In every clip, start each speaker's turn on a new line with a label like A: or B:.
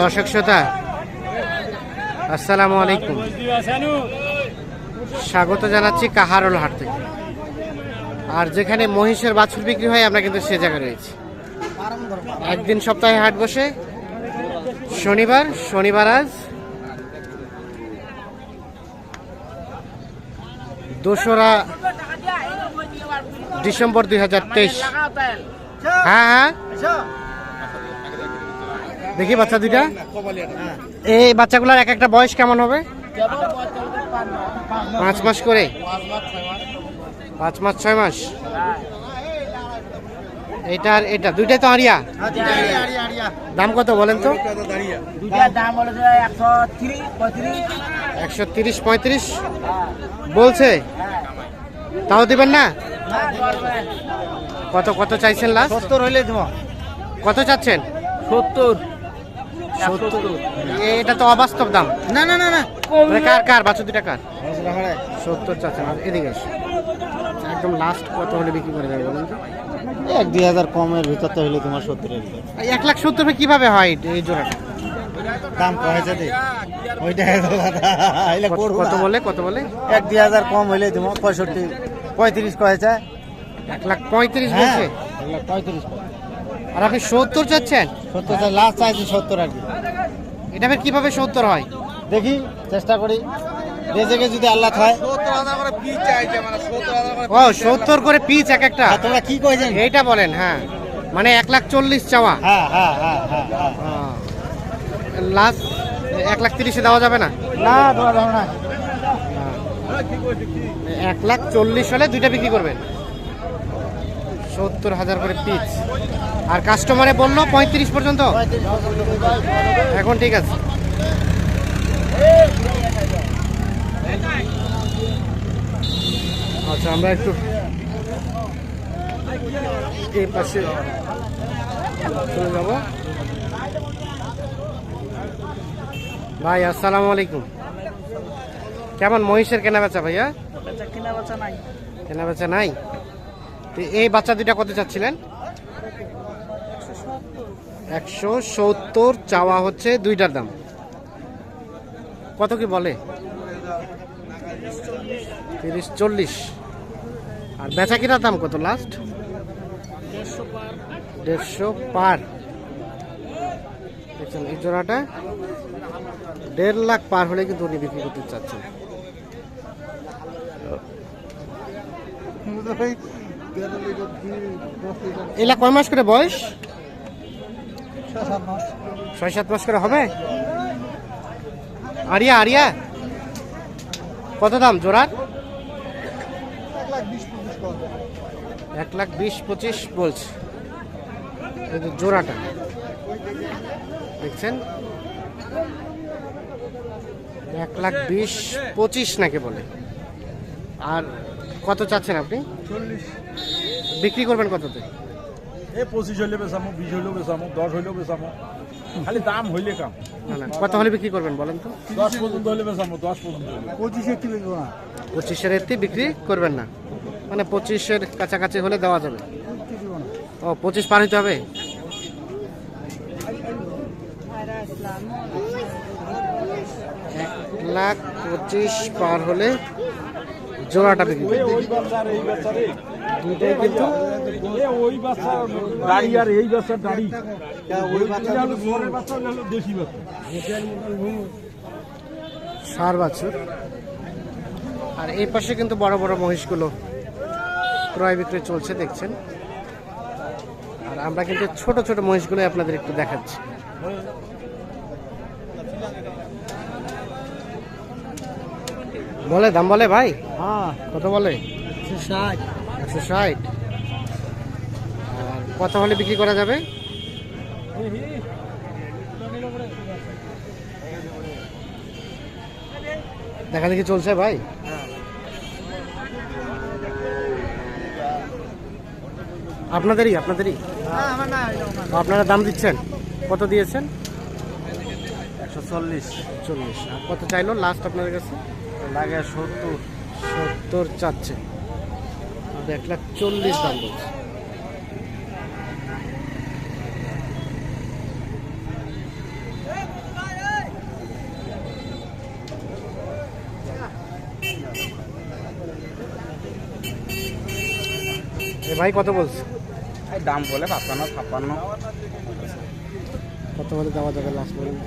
A: দর্শক শ্রোতা, আসসালামু আলাইকুম। স্বাগত জানাচ্ছি কাহারোল হাট থেকে। আর যেখানে মহিষের বাছুর বিক্রি হয়, আমরা কিন্তু সে জায়গায় রয়েছি। একদিন সপ্তাহে হাট বসে, শনিবার শনিবার আজ। দোসরা ডিসেম্বর দুই হাজার তেইশ। হ্যাঁ হ্যাঁ। দেখি বাচ্চা দুইটা। এই বাচ্চাগুলোর এক একটা বয়স কেমন হবে? পাঁচ মাস করে। পাঁচ মাস ছয় মাস। এটা আর এটা দুইটাই তো আরিয়া। দাম কত বলেন তো?
B: একশো তিরিশ পঁয়ত্রিশ।
A: বলছে? তাও দিবেন না? কত কত চাইছেন লাস্ট
B: সত্তর হইলে
A: কত চাচ্ছেন?
B: সত্তর।
A: এটা তো অবাস্তব দাম।
B: না না না না।
A: কার কার? বাচ্চা দুটা কার? সত্তর চাচ্ছেন আর এদিকে। একদম লাস্ট কত হলে বিক্রি করে দেবে বলুন
B: এক দুই হাজার কমের ভিতর তো হইলে তোমার সত্তরের
A: এই এক লাখ সত্তর কীভাবে হয় এই জোড়াটা?
B: দাম কমেছে দে ওইটা
A: কত-
B: না।
A: বলে কত বলে?
B: এক দুই হাজার কম হইলে দেবো পঁয়ষট্টি পঁয়ত্রিশ কয়েছে।
A: এক লাখ পঁয়ত্রিশ
B: হ্যাঁ
A: বলছে
B: পঁয়ত্রিশ
A: আর আপনি সত্তর চাচ্ছেন?
B: সত্তর লাস্ট চাইছি সত্তর আর কি।
A: এটা ফের কীভাবে সত্তর হয়?
B: দেখি চেষ্টা করি। রেজেকে যদি আল্লাহ হয়
A: ও সত্তর করে পিচ এক একটা।
B: তোমরা কি কইছেন?
A: এইটা বলেন হ্যাঁ। মানে এক লাখ চল্লিশ চাওয়া।
B: হ্যাঁ হ্যাঁ হ্যাঁ হ্যাঁ হ্যাঁ।
A: লাস্ট এক লাখ তিরিশে দেওয়া যাবে না?
B: না তোমার দাও না।
A: এক লাখ চল্লিশ হলে দুইটা বিক্রি করবেন। সত্তর হাজার করে পিচ। আর কাস্টমারে বলল পঁয়ত্রিশ পর্যন্ত? এখন ঠিক আছে। আচ্ছা আমরা একটু এই পাশে চলে যাব। ভাই আসসালামু আলাইকুম। কেমন মহিষের কেনা বেচা ভাইয়া?
B: কিনা বাচ্চা নাই।
A: কেনা বেচা নাই এই বাচ্চা দুইটা কত চাচ্ছিলেন? একশো সত্তর চাওয়া হচ্ছে দুইটার দাম। কত কি বলে? তিরিশ চল্লিশ। আর বেচা কিনার দাম কত লাস্ট দেড়শো পার। দেখছেন এই জোড়াটা? দেড় লাখ পার হলে কিন্তু উনি বিক্রি করতে চাচ্ছেন। এলা কয় মাস করে বয়স? ছয় সাত মাস করে হবে? আরিয়া আরিয়া। কত দাম জোড়ার? এক লাখ বিশ পঁচিশ বলছে। জোড়াটা। দেখছেন? এক লাখ বিশ পঁচিশ নাকি বলে। আর কত চাচ্ছেন আপনি? বিক্রি করবেন কততে?
C: এই পঁচিশ হইলে বেচামো বিশ হইলেও বেচামো দশ হইলেও বেচামো। খালি দাম হইলে কাম।
A: না না কত হলে বিক্রি করবেন বলেন তো?
C: দশ পর্যন্ত হইলে বেচামো দশ পর্যন্ত
B: পঁচিশে কি বেচবো না
A: পঁচিশের এতে বিক্রি করবেন না। মানে পঁচিশের কাছাকাছি হলে দেওয়া যাবে। ও পঁচিশ পার হইতে হবে? এক লাখ পঁচিশ পার হলে জোড়াটা বিক্রি দুইটাই কিন্তু
C: ওই বাচ্চা দাড়ি আর এই বাচ্চার দাড়ি। ওই বাচ্চা হলো বাচ্চা হলো দেশি বাচ্চা।
A: সার বাছুর। আর এই পাশে কিন্তু বড় বড় মহিষগুলো ক্রয় বিক্রয় চলছে দেখছেন? আর আমরা কিন্তু ছোট ছোট মহিষগুলো আপনাদের একটু দেখাচ্ছি। বলে দাম বলে ভাই?
B: হ্যাঁ।
A: কত বলে?
B: ষাট।
A: একশো ষাট। কত হলে বিক্রি করা যাবে? দেখা দেখি চলছে ভাই। আপনাদেরই আপনাদেরই? আপনারা দাম দিচ্ছেন? কত দিয়েছেন?
B: একশো চল্লিশ।
A: চল্লিশ। আর কত চাইলো লাস্ট আপনাদের কাছে?
B: লাগে সত্তর।
A: সত্তর চাচ্ছে। এক লাখ চল্লিশ দাম বলছে। ভাই কত বলছে?
B: দাম বলে পাপ্পান্ন ছাপ্পান্ন।
A: কত বলে দেওয়া যাবে লাস্ট পর্যন্ত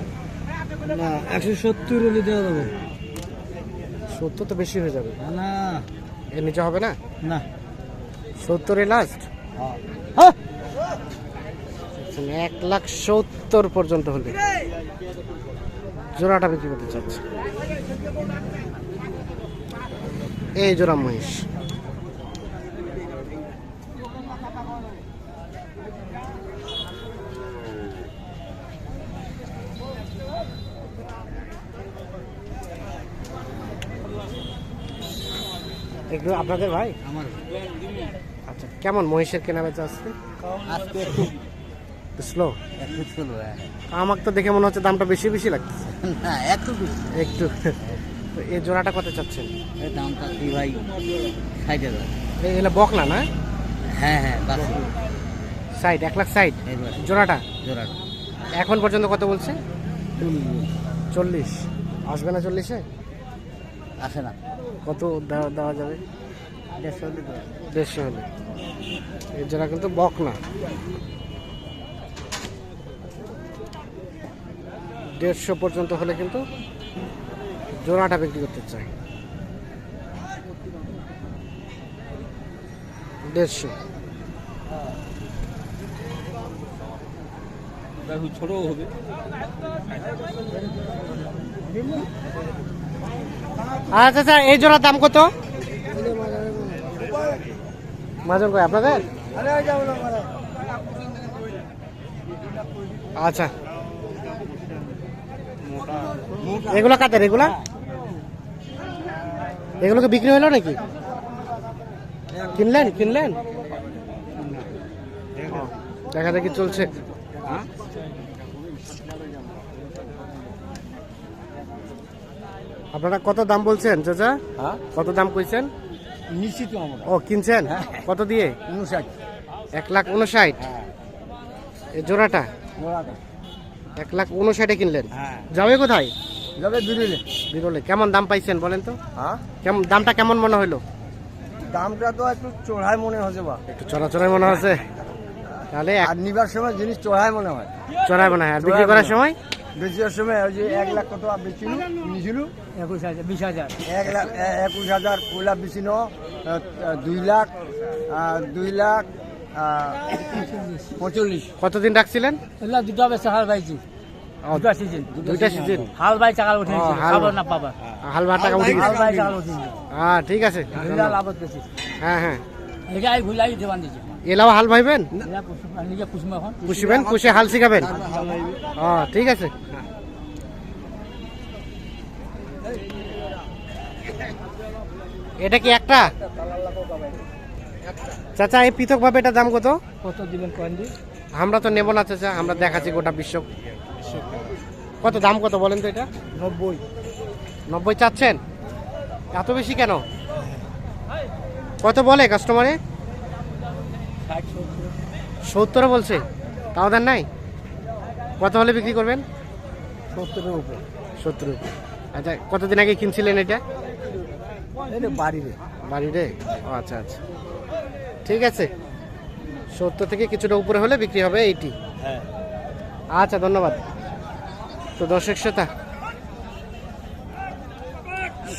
B: না একশো সত্তর হলে দেওয়া যাবে।
A: সত্তর তো বেশি হয়ে যাবে।
B: না
A: এর নিচে হবে না?
B: না।
A: সত্তরে লাস্ট
B: হ্যাঁ।
A: এক লাখ সত্তর পর্যন্ত হলে। জোড়াটা বিক্রি করতে চাচ্ছে। এই জোড়া মহিষ এগুলো আপনাদের ভাই?
B: আমার
A: আচ্ছা কেমন মহিষের কেনা বেচা আসছে
B: আজকে একটু
A: স্লো
B: একটু ছিল
A: আমাকে তো দেখে মনে হচ্ছে দামটা বেশি বেশি লাগছে
B: না একটু বেশি।
A: একটু। তো এই জোড়াটা কত চাচ্ছেন?
B: এই দামটা কি ভাই? ষাট হাজার।
A: এই এগুলো বকলা না
B: হ্যাঁ হ্যাঁ
A: সাইড এক লাখ সাইড জোড়াটা?
B: জোড়াটা।
A: এখন পর্যন্ত কত বলছে? চল্লিশ। আসবে না চল্লিশে?
B: আসে না।
A: কত দেওয়া দেওয়া যাবে?
B: দেড়শো হলে
A: এই জোড়া কিন্তু বক না। দেড়শো পর্যন্ত হলে কিন্তু জোড়াটা বিক্রি করতে চাই। দেড়শো।
C: ছোট হবে।
A: আচ্ছা স্যার, এই জোড়ার দাম কত? মাজন কই আপনাদের? আচ্ছা। এগুলো কাদের, এগুলা? এগুলো কি বিক্রি হলো নাকি? কিনলেন? কিনলেন? দেখা দেখি চলছে। আপনারা কত দাম বলছেন চাচা?
B: হ্যাঁ?
A: কত দাম কইছেন?
B: নিশ্চিত আমরা
A: ও কিনছেন? কত দিয়ে?
B: উনষাট।
A: এক লাখ উনষাট? এই জোড়াটা?
B: জোড়াটা।
A: এক লাখ উনষাটে কিনলেন?
B: হ্যাঁ।
A: যাবে কোথায়?
B: যাবে বিরুলে।
A: বিরলে। কেমন দাম পাইছেন বলেন তো?
B: হ্যাঁ?
A: কেমন দামটা কেমন মনে হইল
B: দামটা তো একটু চড়াই মনে হচ্ছে বা।
A: একটু চড়া চড়াই মনে হচ্ছে। তাহলে
B: আর নিবার সময় জিনিস চড়াই মনে হয়।
A: চড়াই মনে হয়। আর বিক্রি করার সময়?
B: বেশির সময় ওই যে এক লাখ কত বেচিল নিয়েছিল
D: একুশ হাজার বিশ হাজার।
B: এক লাখ একুশ হাজার পয়লা বেচিন দুই লাখ দুই লাখ পঁয়তাল্লিশ।
A: কতদিন রাখছিলেন?
D: দুটো বেশি হাল বাইছি।
A: ও,
D: দুটা সিজন
A: দুইটা সিজন
D: হাল বাই চাকাল উঠে
A: হাল
D: খাবার
A: বাই।
D: না পাবা
A: টাকা উঠে
D: হাল
A: গেছে।
D: চাকাল উঠে
A: হ্যাঁ ঠিক আছে। হ্যাঁ হ্যাঁ।
D: এটাই ঘুলাই দেবান দিছে
A: এলাও হাল ভাইবেন? পুষিবেন পুষে হাল শিখাবেন? ও ঠিক আছে। এটা কি একটা? চাচা এই পৃথক ভাবে এটা দাম কত?
D: কত দিবেন
A: আমরা তো নেব না চাচা আমরা দেখাচ্ছি গোটা বিশ্ব। কত দাম কত বলেন তো এটা?
D: নব্বই।
A: নব্বই চাচ্ছেন? এত বেশি কেন? কত বলে কাস্টমারে?
D: ষাট সত্তর
A: সত্তর বলছে? তাও দেন নাই? কত হলে বিক্রি করবেন?
D: সত্তরের উপর।
A: সত্তর আচ্ছা কতদিন আগে কিনছিলেন এটা?
D: বাড়িতে
A: বাড়িতে ও আচ্ছা আচ্ছা। ঠিক আছে। সত্তর থেকে কিছুটা উপরে হলে বিক্রি হবে এইটি।
D: হ্যাঁ।
A: আচ্ছা ধন্যবাদ। তো দর্শক শ্রোতা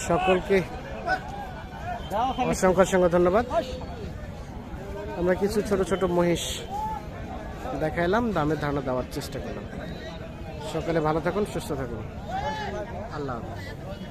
A: সকলকে অসংখ্য অসংখ্য ধন্যবাদ। আমরা কিছু ছোট ছোট মহিষ দেখাইলাম, দামের ধারণা দেওয়ার চেষ্টা করলাম। সকালে ভালো থাকুন, সুস্থ থাকুন। আল্লাহ হাফেজ।